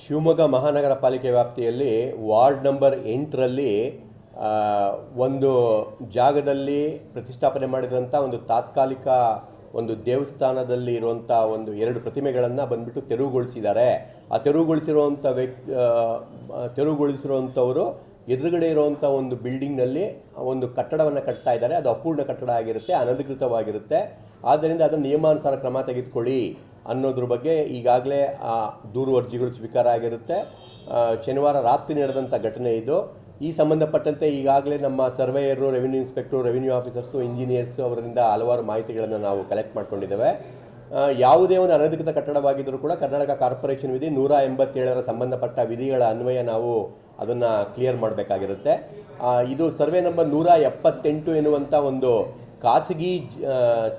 ಶಿವಮೊಗ್ಗ ಮಹಾನಗರ ಪಾಲಿಕೆ ವ್ಯಾಪ್ತಿಯಲ್ಲಿ ವಾರ್ಡ್ ನಂಬರ್ ಎಂಟರಲ್ಲಿ ಒಂದು ಜಾಗದಲ್ಲಿ ಪ್ರತಿಷ್ಠಾಪನೆ ಮಾಡಿದಂಥ ಒಂದು ತಾತ್ಕಾಲಿಕ ಒಂದು ದೇವಸ್ಥಾನದಲ್ಲಿ ಇರುವಂಥ ಒಂದು ಎರಡು ಪ್ರತಿಮೆಗಳನ್ನು ಬಂದ್ಬಿಟ್ಟು ತೆರವುಗೊಳಿಸಿದ್ದಾರೆ. ಆ ತೆರವುಗೊಳಿಸಿರುವಂಥ ವ್ಯಕ್ತಿ ತೆರವುಗೊಳಿಸಿರುವಂಥವರು ಎದುರುಗಡೆ ಇರುವಂಥ ಒಂದು ಬಿಲ್ಡಿಂಗ್ನಲ್ಲಿ ಒಂದು ಕಟ್ಟಡವನ್ನು ಕಟ್ತಾ ಇದ್ದಾರೆ. ಅದು ಅಪೂರ್ಣ ಕಟ್ಟಡ ಆಗಿರುತ್ತೆ, ಅನಧಿಕೃತವಾಗಿರುತ್ತೆ. ಆದ್ದರಿಂದ ಅದನ್ನು ನಿಯಮಾನುಸಾರ ಕ್ರಮ ತೆಗೆದುಕೊಳ್ಳಿ. ಅನ್ನೋದ್ರ ಬಗ್ಗೆ ಈಗಾಗಲೇ ಆ ದೂರು ಅರ್ಜಿಗಳು ಸ್ವೀಕಾರ ಆಗಿರುತ್ತೆ. ಶನಿವಾರ ರಾತ್ರಿ ನಡೆದಂಥ ಘಟನೆ ಇದು. ಈ ಸಂಬಂಧಪಟ್ಟಂತೆ ಈಗಾಗಲೇ ನಮ್ಮ surveyor, revenue inspector, revenue officers, engineers ಅವರಿಂದ ಹಲವಾರು ಮಾಹಿತಿಗಳನ್ನು ನಾವು ಕಲೆಕ್ಟ್ ಮಾಡ್ಕೊಂಡಿದ್ದೇವೆ. ಯಾವುದೇ ಒಂದು ಅನಧಿಕೃತ ಕಟ್ಟಡವಾಗಿದ್ದರೂ ಕೂಡ ಕರ್ನಾಟಕ ಕಾರ್ಪೊರೇಷನ್ ವಿಧಿ ನೂರ ಎಂಬತ್ತೇಳರ ಸಂಬಂಧಪಟ್ಟ ವಿಧಿಗಳ ಅನ್ವಯ ನಾವು ಅದನ್ನು ಕ್ಲಿಯರ್ ಮಾಡಬೇಕಾಗಿರುತ್ತೆ. ಇದು ಸರ್ವೆ ನಂಬರ್ ನೂರ ಎಪ್ಪತ್ತೆಂಟು ಎನ್ನುವಂಥ ಒಂದು ಖಾಸಗಿ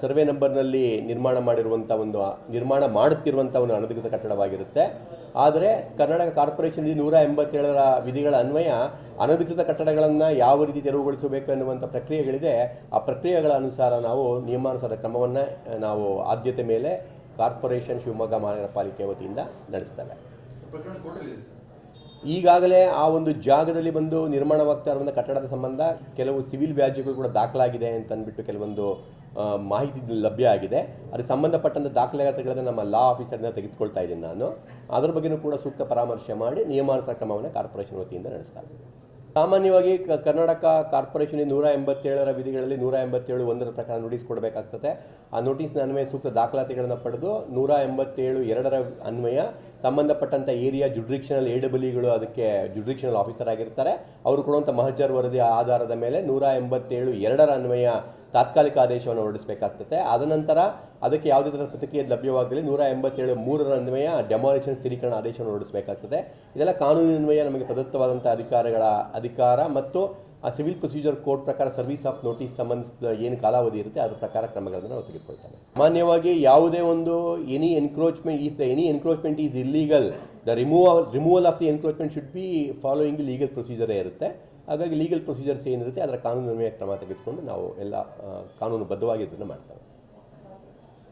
ಸರ್ವೆ ನಂಬರ್ನಲ್ಲಿ ನಿರ್ಮಾಣ ಮಾಡಿರುವಂಥ ಒಂದು, ನಿರ್ಮಾಣ ಮಾಡುತ್ತಿರುವಂಥ ಒಂದು ಅನಧಿಕೃತ ಕಟ್ಟಡವಾಗಿರುತ್ತೆ. ಆದರೆ ಕರ್ನಾಟಕ ಕಾರ್ಪೊರೇಷನ್ ನೂರ ಎಂಬತ್ತೇಳರ ವಿಧಿಗಳ ಅನ್ವಯ ಅನಧಿಕೃತ ಕಟ್ಟಡಗಳನ್ನು ಯಾವ ರೀತಿ ತೆರವುಗೊಳಿಸಬೇಕು ಅನ್ನುವಂಥ ಪ್ರಕ್ರಿಯೆಗಳಿದೆ. ಆ ಪ್ರಕ್ರಿಯೆಗಳ ಅನುಸಾರ ನಾವು ನಿಯಮಾನುಸಾರ ಕ್ರಮವನ್ನು, ನಾವು ಆದ್ಯತೆ ಮೇಲೆ ಕಾರ್ಪೊರೇಷನ್ ಶಿವಮೊಗ್ಗ ಮಹಾನಗರ ಪಾಲಿಕೆ ವತಿಯಿಂದ ನಡೆಸ್ತೇವೆ. ಈಗಾಗಲೇ ಆ ಒಂದು ಜಾಗದಲ್ಲಿ ಬಂದು ನಿರ್ಮಾಣವಾಗ್ತಾ ಇರುವಂಥ ಕಟ್ಟಡದ ಸಂಬಂಧ ಕೆಲವು ಸಿವಿಲ್ ವ್ಯಾಜ್ಯಗಳು ಕೂಡ ದಾಖಲಾಗಿದೆ ಅಂತ ಅಂದ್ಬಿಟ್ಟು ಕೆಲವೊಂದು ಮಾಹಿತಿ ಲಭ್ಯ ಆಗಿದೆ ಅದಕ್ಕೆ ಸಂಬಂಧಪಟ್ಟಂಥ ದಾಖಲಾತಿಗಳನ್ನು ನಮ್ಮ ಲಾ ಆಫೀಸರ್ನ ತೆಗೆದುಕೊಳ್ತಾ ಇದ್ದೀನಿ ನಾನು ಅದರ ಬಗ್ಗೆಯೂ ಕೂಡ ಸೂಕ್ತ ಪರಾಮರ್ಶೆ ಮಾಡಿ ನಿಯಮಾನುಸಾರ ಕ್ರಮವನ್ನು ಕಾರ್ಪೊರೇಷನ್ ವತಿಯಿಂದ ನಡೆಸ್ತಾ ಇದ್ದೀನಿ. ಸಾಮಾನ್ಯವಾಗಿ ಕರ್ನಾಟಕ ಕಾರ್ಪೊರೇಷನ್ ನೂರ ಎಂಬತ್ತೇಳರ ವಿಧಿಗಳಲ್ಲಿ ನೂರ ಎಂಬತ್ತೇಳು ಒಂದರ ಪ್ರಕಾರ ನೋಟಿಸ್ ಕೊಡಬೇಕಾಗ್ತದೆ. ಆ ನೋಟಿಸ್ನ ಅನ್ವಯ ಸೂಕ್ತ ದಾಖಲಾತಿಗಳನ್ನು ಪಡೆದು ನೂರ ಎಂಬತ್ತೇಳು ಎರಡರ ಅನ್ವಯ ಸಂಬಂಧಪಟ್ಟಂಥ ಏರಿಯಾ ಜುಡ್ರಿಕ್ಷನಲ್ ಎ ಡಬ್ಲ್ಯೂಗಳು ಅದಕ್ಕೆ ಜುಡ್ರಿಕ್ಷನಲ್ ಆಫೀಸರ್ ಆಗಿರ್ತಾರೆ. ಅವರು ಕೊಡುವಂಥ ಮಹಜರ್ ವರದಿ ಆಧಾರದ ಮೇಲೆ ನೂರ ಎಂಬತ್ತೇಳು ಎರಡರ ಅನ್ವಯ ತಾತ್ಕಾಲಿಕ ಆದೇಶವನ್ನು ಹೊರಡಿಸಬೇಕಾಗ್ತದೆ. ಅದನಂತರ ಅದಕ್ಕೆ ಯಾವುದೇ ಥರ ಪ್ರತಿಕ್ರಿಯೆ ಲಭ್ಯವಾಗಲಿ ನೂರ ಎಂಬತ್ತೇಳು ಮೂರರ ಅನ್ವಯ ಡೆಮಾಲಿಷನ್ ಸ್ಥಿರೀಕರಣ ಆದೇಶವನ್ನು ಹೊರಡಿಸಬೇಕಾಗ್ತದೆ. ಇದೆಲ್ಲ ಕಾನೂನಿನ್ವಯ ನಮಗೆ ಪ್ರದತ್ತವಾದಂಥ ಅಧಿಕಾರಗಳ ಅಧಿಕಾರ ಮತ್ತು ಆ ಸಿವಿಲ್ ಪ್ರೊಸೀಜರ್ ಕೋರ್ಟ್ ಪ್ರಕಾರ ಸರ್ವಿಸ್ ಆಫ್ ನೋಟಿಸ್ ಸಂಬಂಧಿಸಿದ ಏನು ಕಾಲಾವಧಿ ಇರುತ್ತೆ ಅದ್ರ ಪ್ರಕಾರ ಕ್ರಮಗಳನ್ನು ನಾವು ತೆಗೆದುಕೊಳ್ತೇವೆ. ಸಾಮಾನ್ಯವಾಗಿ ಯಾವುದೇ ಒಂದು any encroachment if the any encroachment is illegal the removal removal of the encroachment should be following legal ಪ್ರೊಸೀಜರೇ ಇರುತ್ತೆ. ಹಾಗಾಗಿ ಲೀಗಲ್ ಪ್ರೊಸೀಜರ್ಸ್ ಏನಿರುತ್ತೆ ಅದರ ಕಾನೂನು ಕ್ರಮ ತೆಗೆದುಕೊಂಡು ನಾವು ಎಲ್ಲ ಕಾನೂನುಬದ್ಧವಾಗಿ ಇದನ್ನು ಮಾಡ್ತೇವೆ.